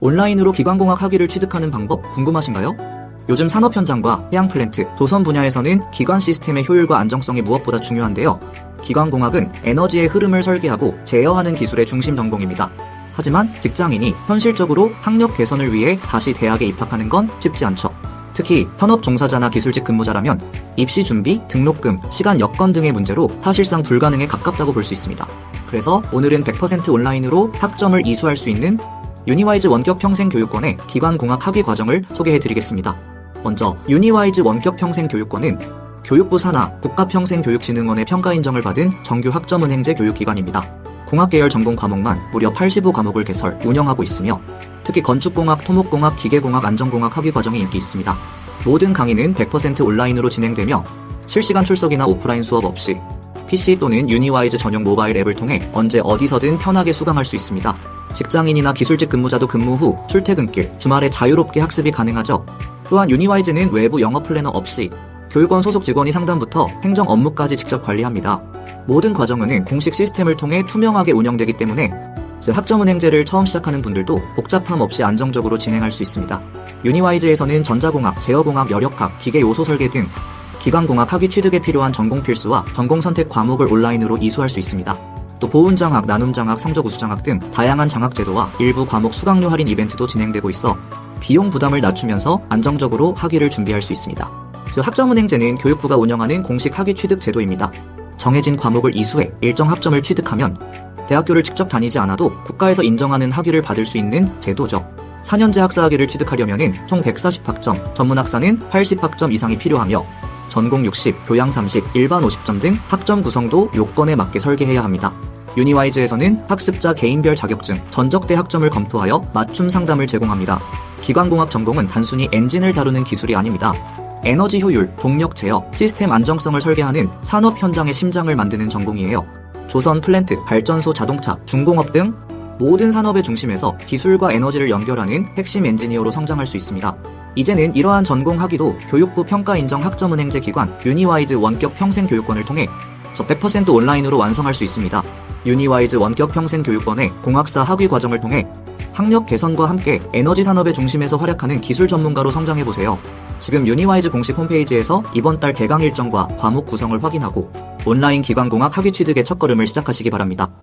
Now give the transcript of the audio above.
온라인으로 기관공학 학위를 취득하는 방법 궁금하신가요? 요즘 산업 현장과 해양 플랜트, 조선 분야에서는 기관 시스템의 효율과 안정성이 무엇보다 중요한데요. 기관공학은 에너지의 흐름을 설계하고 제어하는 기술의 중심 전공입니다. 하지만 직장인이 현실적으로 학력 개선을 위해 다시 대학에 입학하는 건 쉽지 않죠. 특히 현업 종사자나 기술직 근무자라면 입시 준비, 등록금, 시간 여건 등의 문제로 사실상 불가능에 가깝다고 볼 수 있습니다. 그래서 오늘은 100% 온라인으로 학점을 이수할 수 있는 유니와이즈 원격 평생 교육권의 기관공학 학위 과정을 소개해 드리겠습니다. 먼저 유니와이즈 원격 평생 교육권은 교육부 산하 국가평생교육진흥원의 평가 인정을 받은 정규 학점은 행제 교육기관입니다. 공학계열 전공 과목만 무려 85과목을 개설, 운영하고 있으며 특히 건축공학, 토목공학, 기계공학, 안전공학 학위 과정이 인기 있습니다. 모든 강의는 100% 온라인으로 진행되며 실시간 출석이나 오프라인 수업 없이 PC 또는 유니와이즈 전용 모바일 앱을 통해 언제 어디서든 편하게 수강할 수 있습니다. 직장인이나 기술직 근무자도 근무 후 출퇴근길, 주말에 자유롭게 학습이 가능하죠. 또한 유니와이즈는 외부 영어 플래너 없이 교육원 소속 직원이 상담부터 행정 업무까지 직접 관리합니다. 모든 과정은 공식 시스템을 통해 투명하게 운영되기 때문에 즉 학점은행제를 처음 시작하는 분들도 복잡함 없이 안정적으로 진행할 수 있습니다. 유니와이즈에서는 전자공학, 제어공학, 여력학, 기계 요소 설계 등 기관공학 학위 취득에 필요한 전공 필수와 전공 선택 과목을 온라인으로 이수할 수 있습니다. 또 보훈장학, 나눔장학, 성적 우수장학 등 다양한 장학 제도와 일부 과목 수강료 할인 이벤트도 진행되고 있어 비용 부담을 낮추면서 안정적으로 학위를 준비할 수 있습니다. 즉 학점은행제는 교육부가 운영하는 공식 학위 취득 제도입니다. 정해진 과목을 이수해 일정 학점을 취득하면 대학교를 직접 다니지 않아도 국가에서 인정하는 학위를 받을 수 있는 제도죠. 4년제 학사 학위를 취득하려면 총 140학점, 전문 학사는 80학점 이상이 필요하며 전공 60, 교양 30, 일반 50점 등 학점 구성도 요건에 맞게 설계해야 합니다. 유니와이즈에서는 학습자 개인별 자격증, 전적대 학점을 검토하여 맞춤 상담을 제공합니다. 기관공학 전공은 단순히 엔진을 다루는 기술이 아닙니다. 에너지 효율, 동력 제어, 시스템 안정성을 설계하는 산업 현장의 심장을 만드는 전공이에요. 조선 플랜트, 발전소 자동차, 중공업 등 모든 산업의 중심에서 기술과 에너지를 연결하는 핵심 엔지니어로 성장할 수 있습니다. 이제는 이러한 전공 학위도 교육부 평가 인정 학점은행제 기관 유니와이즈 원격 평생 교육권을 통해 저100% 온라인으로 완성할 수 있습니다. 유니와이즈 원격 평생 교육권의 공학사 학위 과정을 통해 학력 개선과 함께 에너지 산업의 중심에서 활약하는 기술 전문가로 성장해 보세요. 지금 유니와이즈 공식 홈페이지에서 이번 달 개강 일정과 과목 구성을 확인하고 온라인 기관공학 학위 취득의 첫걸음을 시작하시기 바랍니다.